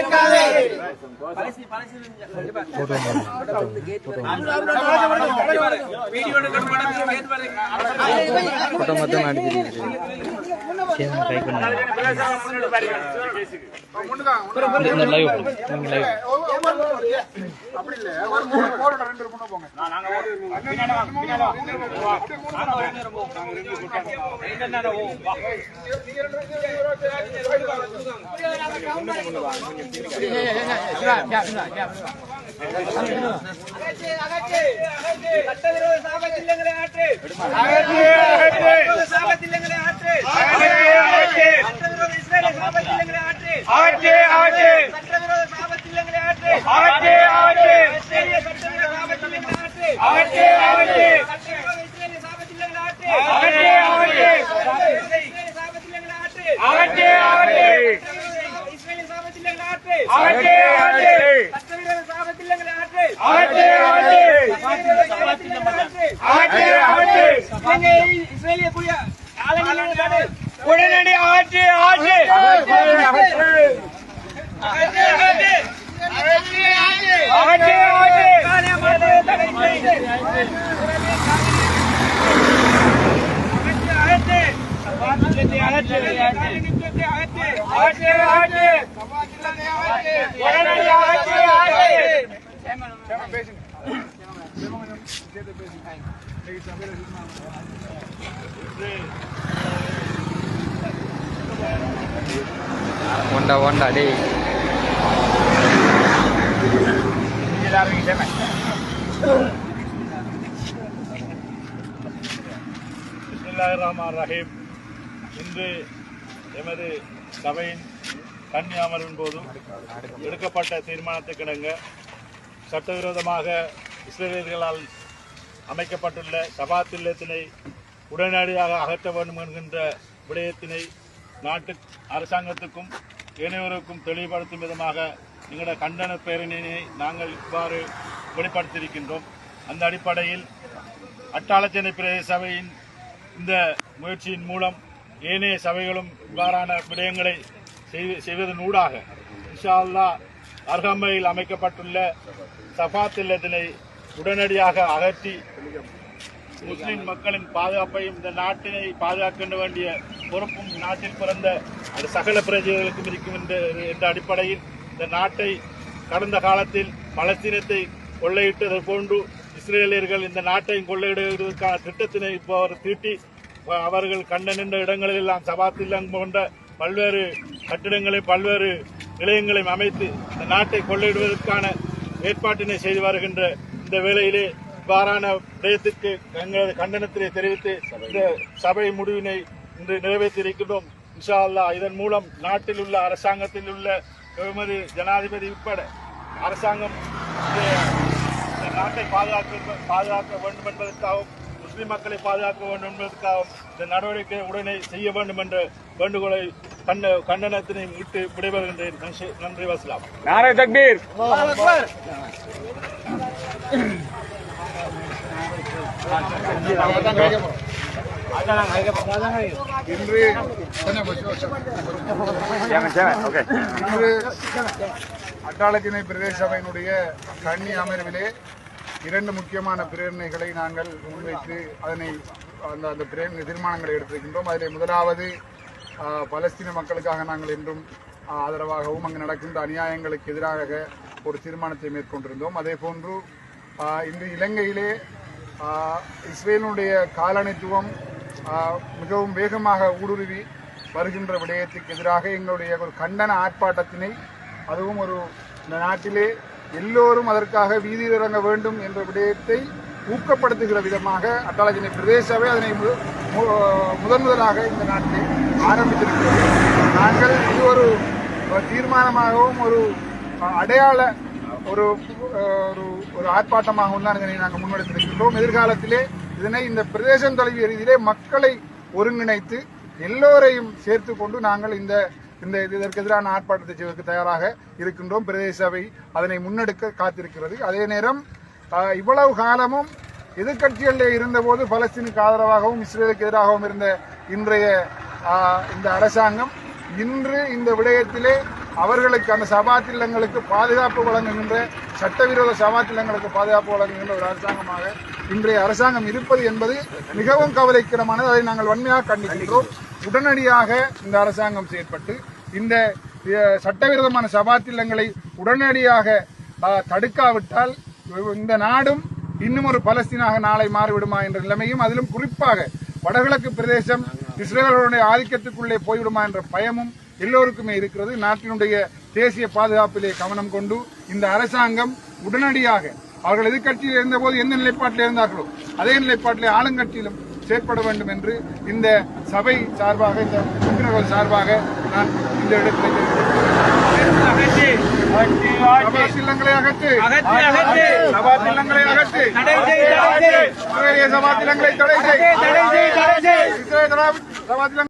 I ¡Gracias! அப்படி இல்ல ஒரு மூணு ரெண்டு போங்க சட்டவிரோத சாபத்தில்லங்களை ஆற்று. சாபத்தில்லங்களை ஆற்று சட்டவிரோத சாபத்தில்லங்களை ஆற்று இஸ்ரேலிய சட்டவிரோத சாபத்தில்லங்களை ஆற்று சட்டவிரோத இஸ்ரேலிய சாபத்தில்லங்களை ஆற்று சட்டவிரோத இஸ்ரேலிய சாபத்தில்லங்களை ஆற்று சட்டவிரோத இஸ்ரேலிய ஆற்று சட்டவிரோத சாபத்தில்லங்களை ஆற்று உடனடி ஆட்சி ஆட்சி. ஒண்டா ஒண்டா Wanda Wanda అదే Bismillahirrahmanirrahim. இன்று எமது சபையின் கன்னி அமர்வின் போதும் எடுக்கப்பட்ட தீர்மானத்துக்கிணங்க சட்டவிரோதமாக இஸ்ரேலியர்களால் அமைக்கப்பட்டுள்ள சபாத் இல்லத்தினை உடனடியாக அகற்ற வேண்டும் என்கின்ற விடயத்தினை நாட்டு அரசாங்கத்துக்கும் ஏனையோருக்கும் தெளிவுபடுத்தும் விதமாக எங்களோட கண்டன பேரணியினை நாங்கள் இவ்வாறு வெளிப்படுத்தியிருக்கின்றோம். அந்த அடிப்படையில் அட்டாளச்சேனை பிரதேச சபையின் இந்த முயற்சியின் மூலம் ஏனைய சபைகளும் இவ்வாறான விடயங்களை செய்வதன் ஊடாக இன்ஷா அல்லாஹ் அர்ஹமையில் அமைக்கப்பட்டுள்ள சஃபாத் இல்லத்தினை உடனடியாக அகற்றி முஸ்லிம் மக்களின் பாதுகாப்பையும் இந்த நாட்டினை பாதுகாக்க வேண்டிய பொறுப்பும் நாட்டில் பிறந்த சகல பிரஜைகளுக்கும் இருக்கும் என்ற அடிப்படையில் இந்த நாட்டை கடந்த காலத்தில் பலஸ்தீனத்தை கொள்ளையிட்டது போன்று இஸ்ரேலியர்கள் இந்த நாட்டை கொள்ளையிடுவதற்கான திட்டத்தினை இப்போ அவர் தீட்டி அவர்கள் கண்ட நின்ற இடங்களில் எல்லாம் சபாத்தில்லம் போன்ற பல்வேறு கட்டிடங்களை பல்வேறு நிலையங்களையும் அமைத்து இந்த நாட்டை கொள்ளையிடுவதற்கான ஏற்பாட்டினை செய்து வருகின்ற இந்த வேளையிலே இவ்வாறான விடயத்திற்கு எங்களது கண்டனத்தினை தெரிவித்து இந்த சபை முடிவினை இன்று நிறைவேற்றியிருக்கின்றோம். இன்ஷா அல்லாஹ் இதன் மூலம் நாட்டில் உள்ள அரசாங்கத்தில் உள்ள எமது ஜனாதிபதி உட்பட அரசாங்கம் இந்த- இந்த நாட்டை பாதுகாக்க பாதுகாக்க வேண்டும் என்பதற்காகவும் முஸ்லிம் மக்களை பாதுகாக்க வேண்டும் என்பதற்காகவும் இந்த நடவடிக்கை உடனே செய்ய வேண்டும் என்ற வேண்டுகோளை கண்ட கண்டனத்தினை விட்டு விடைபெறுகின்றேன். நன்றி- வசலாம். நாரே தக்பீர். இன்று இன்று அட்டாளத்திணை பிரதேச சபையினுடைய கன்னி அமர்விலே இரண்டு முக்கியமான பிரேரணைகளை நாங்கள் முன்வைத்து அதனை அந்த அந்த பிரேரணை தீர்மானங்களை எடுத்திருக்கின்றோம். அதில் முதலாவது பலஸ்தீன மக்களுக்காக நாங்கள் என்றும் ஆதரவாகவும் அங்கு நடக்கின்ற அநியாயங்களுக்கு எதிராக ஒரு தீர்மானத்தை மேற்கொண்டிருந்தோம். அதே போன்று இன்று இலங்கையிலே இஸ்ரேலினுடைய காலனித்துவம் மிகவும் வேகமாக ஊடுருவி வருகின்ற விடயத்துக்கு எதிராக எங்களுடைய ஒரு கண்டன ஆர்ப்பாட்டத்தினை அதுவும் ஒரு இந்த நாட்டிலே எல்லோரும் அதற்காக வீதியில் இறங்க வேண்டும் என்ற விடயத்தை ஊக்கப்படுத்துகிற விதமாக அட்டாளஜினை பிரதேச அதனை மு- முதன் முதலாக இந்த நாட்டில் ஆரம்பித்திருக்கிறது. நாங்கள் இது ஒரு தீர்மானமாகவும் ஒரு அடையாள ஒரு ஒரு ஒரு ஆர்ப்பாட்டமாகவும் தான் இதனை நாங்கள் முன்னெடுத்திருக்கின்றோம். எதிர்காலத்திலே இதனை இந்த பிரதேசம் தொலைவிய ரீதியிலே மக்களை ஒருங்கிணைத்து எல்லோரையும் சேர்த்து கொண்டு நாங்கள் இந்த இந்த இதற்கு எதிரான ஆர்ப்பாட்டத்தை செய்வதற்கு தயாராக இருக்கின்றோம். பிரதேச சபை அதனை முன்னெடுக்க காத்திருக்கிறது. அதே நேரம் இவ்வளவு காலமும் எதிர்க்கட்சிகளில் இருந்தபோது பலஸ்தீனுக்கு ஆதரவாகவும் இஸ்ரேலுக்கு எதிராகவும் இருந்த இன்றைய ஆஹ், இந்த அரசாங்கம் இன்று இந்த விடயத்திலே அவர்களுக்கு அந்த சபாத்திலங்களுக்கு பாதுகாப்பு வழங்குகின்ற சட்டவிரோத சபாத்திலங்களுக்கு பாதுகாப்பு வழங்குகின்ற ஒரு அரசாங்கமாக இன்றைய அரசாங்கம் இருப்பது என்பது மிகவும் கவலைக்கிடமானது. அதை நாங்கள் வன்மையாக கண்டிக்கின்றோம். உடனடியாக இந்த அரசாங்கம் செயற்பட்டு இந்த சட்டவிரோதமான சபாத்தில்லங்களை உடனடியாக தடுக்காவிட்டால் இந்த நாடும் இன்னும் ஒரு பலஸ்தீனாக நாளை மாறிவிடுமா என்ற நிலைமையும் அதிலும் குறிப்பாக வடகிழக்கு பிரதேசம் இஸ்ரேலுடைய ஆதிக்கத்துக்குள்ளே போய்விடுமா என்ற பயமும் எல்லோருக்குமே இருக்கிறது. நாட்டினுடைய தேசிய பாதுகாப்பிலே கவனம் கொண்டு இந்த அரசாங்கம் உடனடியாக அவர்கள் எதிர்கட்சியில் இருந்தபோது எந்த நிலைப்பாட்டில் இருந்தார்களோ அதே நிலைப்பாட்டிலே ஆளுங்கட்சியிலும் செயற்பட வேண்டும் என்று இந்த சபை சார்பாக இந்த உறுப்பினர்கள் சார்பாக நான் இந்த இடத்தில் சபாத்தில்லங்களை அகற்று அகற்று. சபாத்தில்லங்களை அகற்று தடை செய். இஸ்ரேலிய